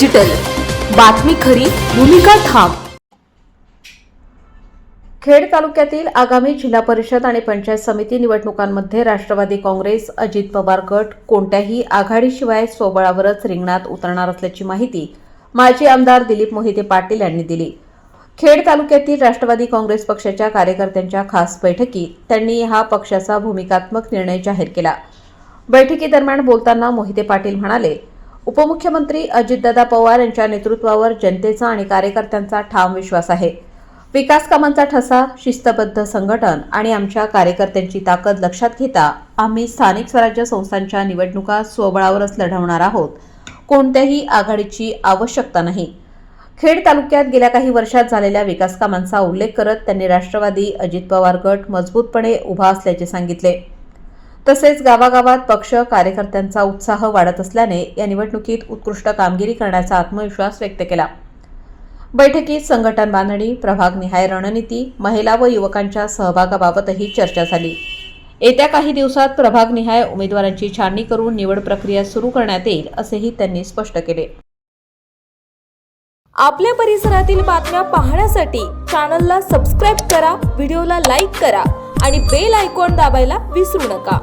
Digital. बातमी खरी भूमिका ठाम. खेड तालुक्यातील आगामी जिल्हा परिषद आणि पंचायत समिती निवडणुकांमध्ये राष्ट्रवादी काँग्रेस अजित पवार गट कोणत्याही आघाडीशिवाय स्वबळावरच रिंगणात उतरणार असल्याची माहिती माजी आमदार दिलीप मोहिते पाटील यांनी दिली. खेड तालुक्यातील राष्ट्रवादी काँग्रेस पक्षाच्या कार्यकर्त्यांच्या खास बैठकीत त्यांनी हा पक्षाचा भूमिकात्मक निर्णय जाहीर केला. बैठकीदरम्यान बोलताना मोहिते पाटील म्हणाले उपमुख्यमंत्री अजितदादा पवार यांच्या नेतृत्वावर जनतेचा आणि कार्यकर्त्यांचा ठाम विश्वास आहे. विकास कामांचा ठसा शिस्तबद्ध संघटन आणि आमच्या कार्यकर्त्यांची ताकद लक्षात घेता आम्ही स्थानिक स्वराज्य संस्थांच्या निवडणुका स्वबळावरच लढवणार आहोत. कोणत्याही आघाडीची आवश्यकता नाही. खेड तालुक्यात गेल्या काही वर्षात झालेल्या विकास कामांचा उल्लेख करत त्यांनी राष्ट्रवादी अजित पवार गट मजबूतपणे उभा असल्याचे सांगितले. तसेच गावागावात पक्ष कार्यकर्त्यांचा उत्साह वाढत असल्याने या निवडणुकीत उत्कृष्ट कामगिरी करण्याचा आत्मविश्वास व्यक्त केला. बैठकीत संघटन बांधणी प्रभागनिहाय रणनीती महिला व युवकांच्या सहभागाबाबतही चर्चा झाली. येत्या काही दिवसात प्रभागनिहाय उमेदवारांची छाननी करून निवड प्रक्रिया सुरू करण्यात येईल असेही त्यांनी स्पष्ट केले. आपल्या परिसरातील बातम्या पाहण्यासाठी चॅनलला सबस्क्राईब करा व्हिडिओला लाईक करा आणि बेल आयकॉन दाबायला विसरू नका.